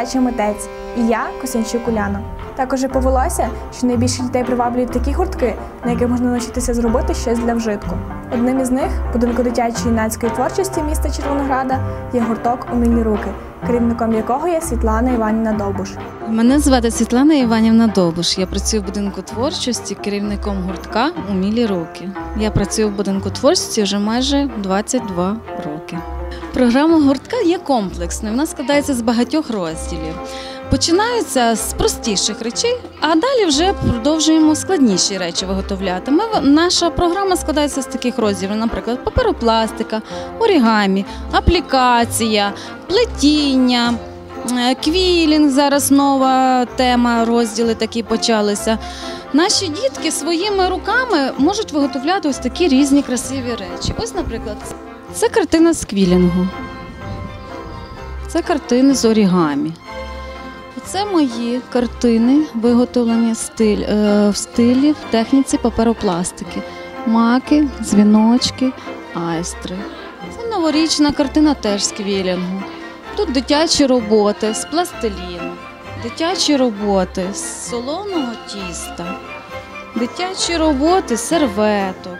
дитячий митець, і я Косянчук Уляна. Також повелося, що найбільше дітей приваблюють такі гуртки, на яких можна навчитися зробити щось для вжитку. Одним із них, будинку дитячої юнацької творчості міста Червонограда, є гурток Умілі руки, керівником якого є Світлана Іванівна Довбуш. Мене звати Світлана Іванівна Довбуш. Я працюю в будинку творчості керівником гуртка Умілі руки. Я працюю в будинку творчості вже майже 22 роки. Програма гуртка є комплексною. Вона складається з багатьох розділів. Починаються з простіших речей, а далі вже продовжуємо складніші речі виготовляти. Ми, наша програма складається з таких розділів, наприклад, паперопластика, орігамі, аплікація, плетіння, е, квілінг. Зараз нова тема, розділи такі почалися. Наші дітки своїми руками можуть виготовляти ось такі різні красиві речі. Ось, наприклад, це картина з квілінгу. Це картини з орігамі. Це мої картини, виготовлені стиль, е, в стилі в техніці паперопластики. Маки, дзвіночки, айстри. Це новорічна картина теж з квілінгу. Тут дитячі роботи з пластиліну, дитячі роботи з солоного тіста, дитячі роботи з серветок.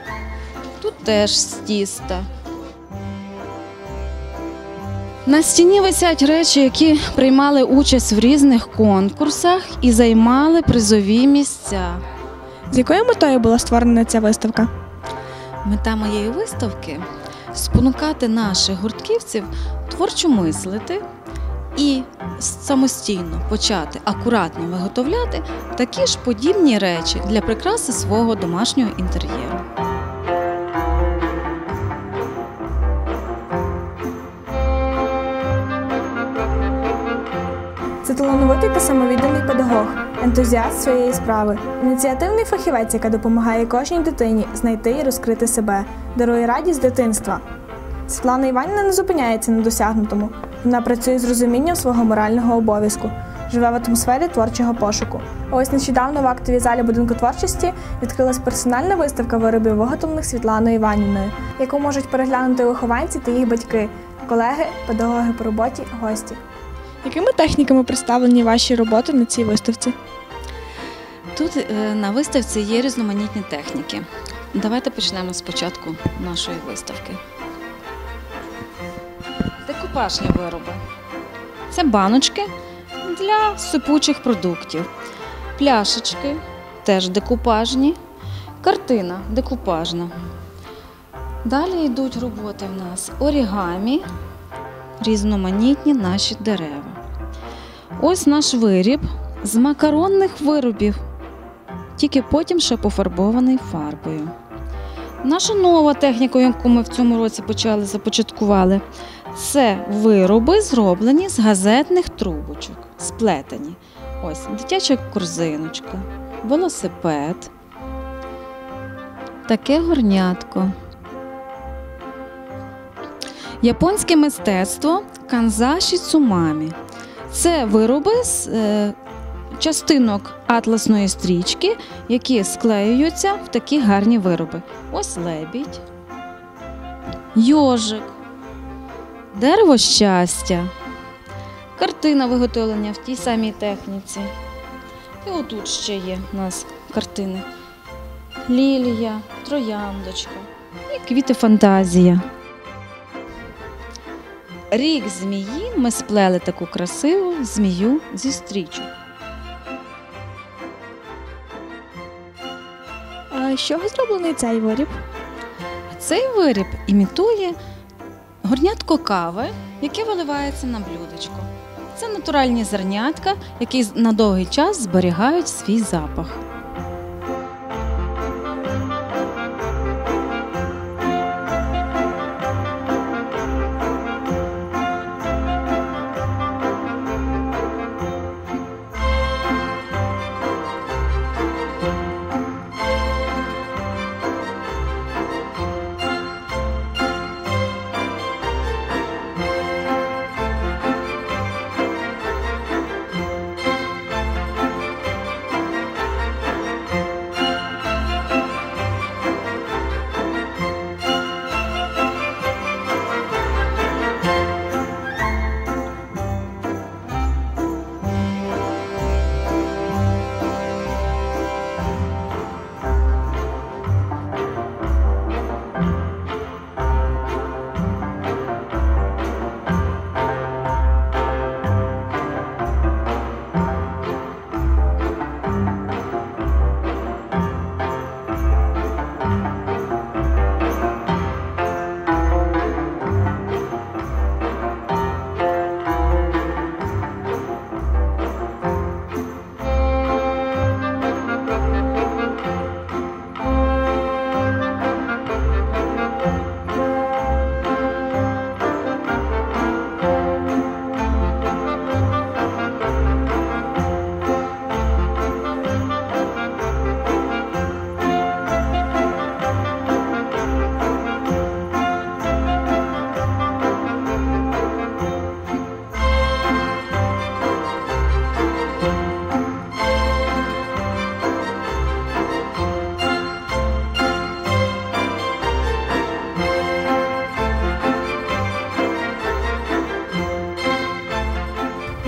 Тут теж з тіста. На стіні висять речі, які приймали участь в різних конкурсах і займали призові місця. З якою метою була створена ця виставка? Мета моєї виставки спонукати наших гуртківців творчо мислити і самостійно почати акуратно виготовляти такі ж подібні речі для прикраси свого домашнього інтер'єру. Це талановитий та самовідданий педагог, ентузіаст своєї справи, ініціативний фахівець, яка допомагає кожній дитині знайти і розкрити себе, дарує радість дитинства. Світлана Іванівна не зупиняється на досягнутому. Вона працює з розумінням свого морального обов'язку, живе в атмосфері творчого пошуку. Ось нещодавно в актовій залі будинку творчості відкрилась персональна виставка виробів, виготовлених Світланою Іванівною, яку можуть переглянути вихованці та їх батьки, колеги, педагоги по роботі, гості. Якими техніками представлені ваші роботи на цій виставці? Тут е, на виставці є різноманітні техніки. Давайте почнемо спочатку нашої виставки. Декупажні вироби. Це баночки для сипучих продуктів. Пляшечки теж декупажні. Картина декупажна. Далі йдуть роботи в нас орігамі, різноманітні наші дерева. Ось наш виріб з макаронних виробів, тільки потім ще пофарбований фарбою. Наша нова техніка, яку ми в цьому році почали започаткували, це вироби, зроблені з газетних трубочок, сплетені. Ось дитяча корзиночка, велосипед, таке горнятко. Японське мистецтво канзаші цумамі. Це вироби з е, частинок атласної стрічки, які склеюються в такі гарні вироби. Ось лебідь, йожик, дерево щастя, картина виготовлення в тій самій техніці. І отут ще є у нас картини. Лілія, трояндочка і квіти фантазія. Рік змії ми сплели таку красиву змію зі стрічок. А з чого зроблений цей виріб? Цей виріб імітує горнятко кави, яке виливається на блюдечко. Це натуральні зернятка, які на довгий час зберігають свій запах.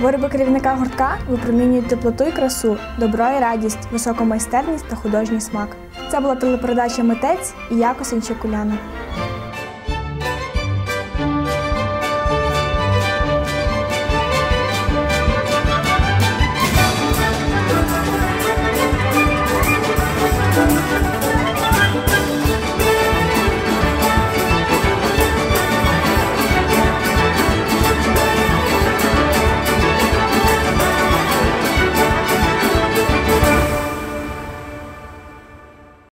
Вироби керівника гуртка випромінюють теплоту і красу, добро і радість, високу майстерність та художній смак. Це була телепередача Митець і я Косинчик Уляна.